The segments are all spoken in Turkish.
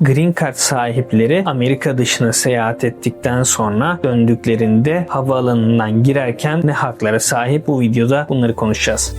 Green Card sahipleri Amerika dışına seyahat ettikten sonra döndüklerinde havaalanından girerken ne haklara sahip bu videoda bunları konuşacağız.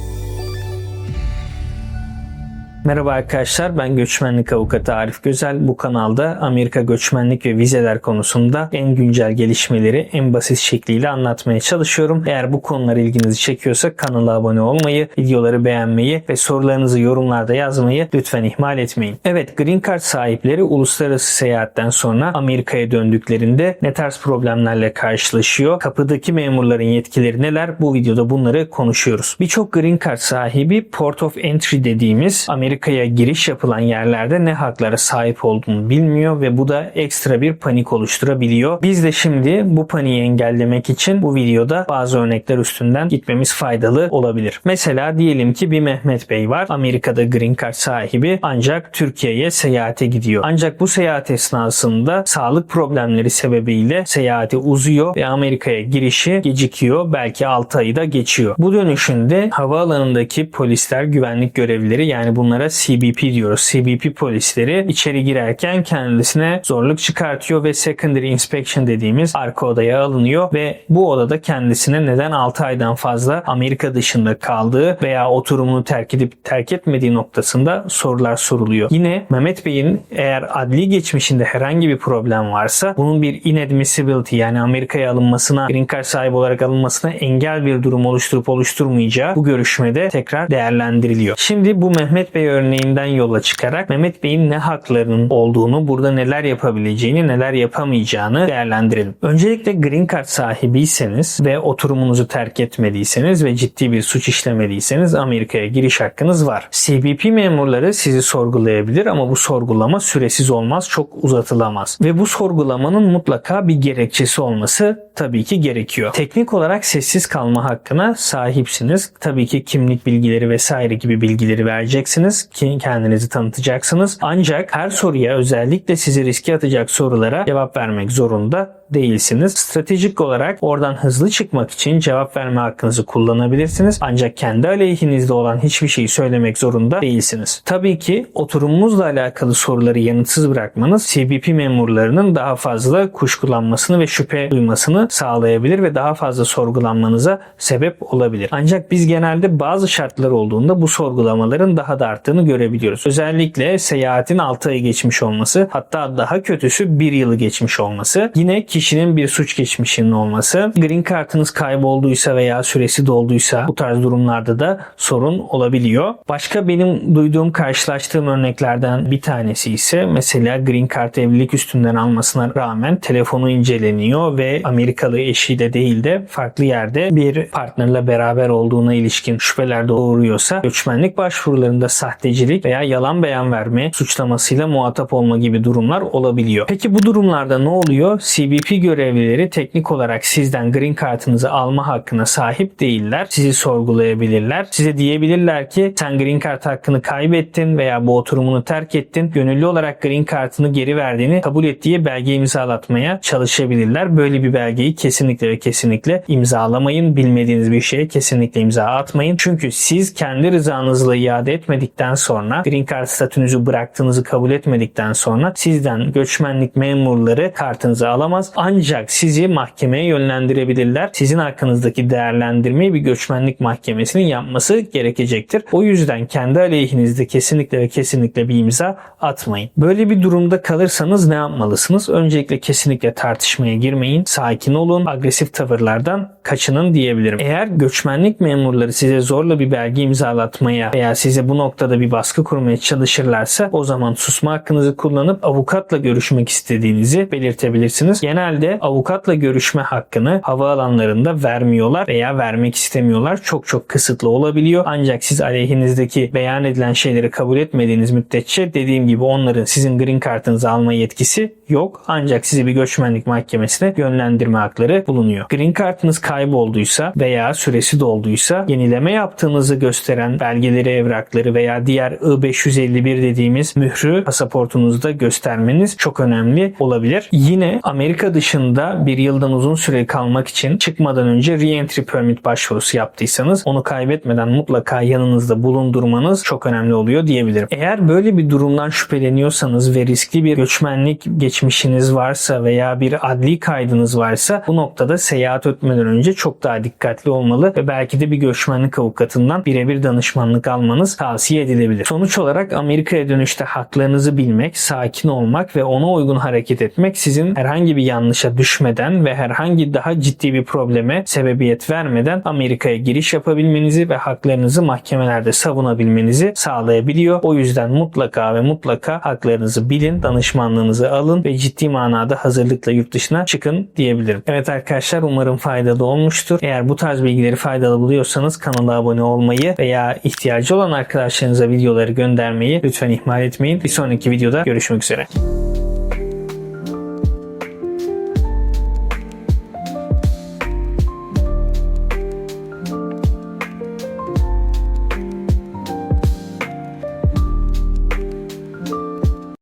Merhaba arkadaşlar ben göçmenlik avukatı Arif Gözel. Bu kanalda Amerika göçmenlik ve vizeler konusunda en güncel gelişmeleri en basit şekliyle anlatmaya çalışıyorum. Eğer bu konular ilginizi çekiyorsa kanala abone olmayı, videoları beğenmeyi ve sorularınızı yorumlarda yazmayı lütfen ihmal etmeyin. Evet Green Card sahipleri uluslararası seyahatten sonra Amerika'ya döndüklerinde ne tarz problemlerle karşılaşıyor? Kapıdaki memurların yetkileri neler? Bu videoda bunları konuşuyoruz. Birçok Green Card sahibi Port of Entry dediğimiz Amerika'ya giriş yapılan yerlerde ne haklara sahip olduğunu bilmiyor ve bu da ekstra bir panik oluşturabiliyor. Biz de şimdi bu paniği engellemek için bu videoda bazı örnekler üstünden gitmemiz faydalı olabilir. Mesela diyelim ki bir Mehmet Bey var. Amerika'da Green Card sahibi ancak Türkiye'ye seyahate gidiyor. Ancak bu seyahat esnasında sağlık problemleri sebebiyle seyahati uzuyor ve Amerika'ya girişi gecikiyor. Belki 6 ayı da geçiyor. Bu dönüşünde havaalanındaki polisler, güvenlik görevlileri yani bunlara CBP diyoruz. CBP polisleri içeri girerken kendisine zorluk çıkartıyor ve secondary inspection dediğimiz arka odaya alınıyor ve bu odada kendisine neden 6 aydan fazla Amerika dışında kaldığı veya oturumunu terk edip terk etmediği noktasında sorular soruluyor. Yine Mehmet Bey'in eğer adli geçmişinde herhangi bir problem varsa bunun bir inadmissibility yani Amerika'ya alınmasına, green card sahibi olarak alınmasına engel bir durum oluşturup oluşturmayacağı bu görüşmede tekrar değerlendiriliyor. Şimdi bu Mehmet Bey örneğinden yola çıkarak Mehmet Bey'in ne haklarının olduğunu, burada neler yapabileceğini, neler yapamayacağını değerlendirelim. Öncelikle green card sahibiyseniz ve oturumunuzu terk etmediyseniz ve ciddi bir suç işlemediyseniz Amerika'ya giriş hakkınız var. CBP memurları sizi sorgulayabilir ama bu sorgulama süresiz olmaz, çok uzatılamaz. Ve bu sorgulamanın mutlaka bir gerekçesi olması tabii ki gerekiyor. Teknik olarak sessiz kalma hakkına sahipsiniz. Tabii ki kimlik bilgileri vesaire gibi bilgileri vereceksiniz ki kendinizi tanıtacaksınız. Ancak her soruya özellikle sizi riske atacak sorulara cevap vermek zorunda değilsiniz. Stratejik olarak oradan hızlı çıkmak için cevap verme hakkınızı kullanabilirsiniz. Ancak kendi aleyhinizde olan hiçbir şeyi söylemek zorunda değilsiniz. Tabii ki oturumunuzla alakalı soruları yanıtsız bırakmanız CBP memurlarının daha fazla kuşkulanmasını ve şüphe duymasını sağlayabilir ve daha fazla sorgulanmanıza sebep olabilir. Ancak biz genelde bazı şartlar olduğunda bu sorgulamaların daha da arttığını görebiliyoruz. Özellikle seyahatin 6 ayı geçmiş olması hatta daha kötüsü 1 yılı geçmiş olması. Yine kişinin bir suç geçmişinin olması. Green Card'ınız kaybolduysa veya süresi dolduysa bu tarz durumlarda da sorun olabiliyor. Başka benim duyduğum karşılaştığım örneklerden bir tanesi ise mesela Green Card evlilik üstünden almasına rağmen telefonu inceleniyor ve Amerikalı eşiyle değil de farklı yerde bir partnerle beraber olduğuna ilişkin şüpheler doğuruyorsa göçmenlik başvurularında sahtecilik veya yalan beyan verme suçlamasıyla muhatap olma gibi durumlar olabiliyor. Peki bu durumlarda ne oluyor? CBP görevlileri teknik olarak sizden green card'ınızı alma hakkına sahip değiller. Sizi sorgulayabilirler. Size diyebilirler ki sen green card hakkını kaybettin veya bu oturumunu terk ettin. Gönüllü olarak green card'ını geri verdiğini kabul ettiği belge imzalatmaya çalışabilirler. Böyle bir belgeyi kesinlikle ve kesinlikle imzalamayın. Bilmediğiniz bir şeye kesinlikle imza atmayın. Çünkü siz kendi rızanızla iade etmedikten sonra green card statünüzü bıraktığınızı kabul etmedikten sonra sizden göçmenlik memurları kartınızı alamaz. Ancak sizi mahkemeye yönlendirebilirler. Sizin hakkınızdaki değerlendirmeyi bir göçmenlik mahkemesinin yapması gerekecektir. O yüzden kendi aleyhinizde kesinlikle ve kesinlikle bir imza atmayın. Böyle bir durumda kalırsanız ne yapmalısınız? Öncelikle kesinlikle tartışmaya girmeyin. Sakin olun. Agresif tavırlardan kaçının diyebilirim. Eğer göçmenlik memurları size zorla bir belge imzalatmaya veya size bu noktada bir baskı kurmaya çalışırlarsa o zaman susma hakkınızı kullanıp avukatla görüşmek istediğinizi belirtebilirsiniz. Genelde avukatla görüşme hakkını havaalanlarında vermiyorlar veya vermek istemiyorlar. Çok çok kısıtlı olabiliyor. Ancak siz aleyhinizdeki beyan edilen şeyleri kabul etmediğiniz müddetçe dediğim gibi onların sizin green kartınızı alma yetkisi yok. Ancak sizi bir göçmenlik mahkemesine yönlendirme hakları bulunuyor. Green kartınız kaybolduysa veya süresi dolduysa yenileme yaptığınızı gösteren belgeleri, evrakları veya diğer I-551 dediğimiz mührü pasaportunuzda göstermeniz çok önemli olabilir. Yine Amerika Dışında bir yıldan uzun süre kalmak için çıkmadan önce re-entry permit başvurusu yaptıysanız onu kaybetmeden mutlaka yanınızda bulundurmanız çok önemli oluyor diyebilirim. Eğer böyle bir durumdan şüpheleniyorsanız ve riskli bir göçmenlik geçmişiniz varsa veya bir adli kaydınız varsa bu noktada seyahat etmeden önce çok daha dikkatli olmalı ve belki de bir göçmenlik avukatından birebir danışmanlık almanız tavsiye edilebilir. Sonuç olarak Amerika'ya dönüşte haklarınızı bilmek, sakin olmak ve ona uygun hareket etmek sizin herhangi bir yanlışa düşmeden ve herhangi daha ciddi bir probleme sebebiyet vermeden Amerika'ya giriş yapabilmenizi ve haklarınızı mahkemelerde savunabilmenizi sağlayabiliyor. O yüzden mutlaka ve mutlaka haklarınızı bilin, danışmanlığınızı alın ve ciddi manada hazırlıkla yurt dışına çıkın diyebilirim. Evet arkadaşlar umarım faydalı olmuştur. Eğer bu tarz bilgileri faydalı buluyorsanız kanala abone olmayı veya ihtiyacı olan arkadaşlarınıza videoları göndermeyi lütfen ihmal etmeyin. Bir sonraki videoda görüşmek üzere.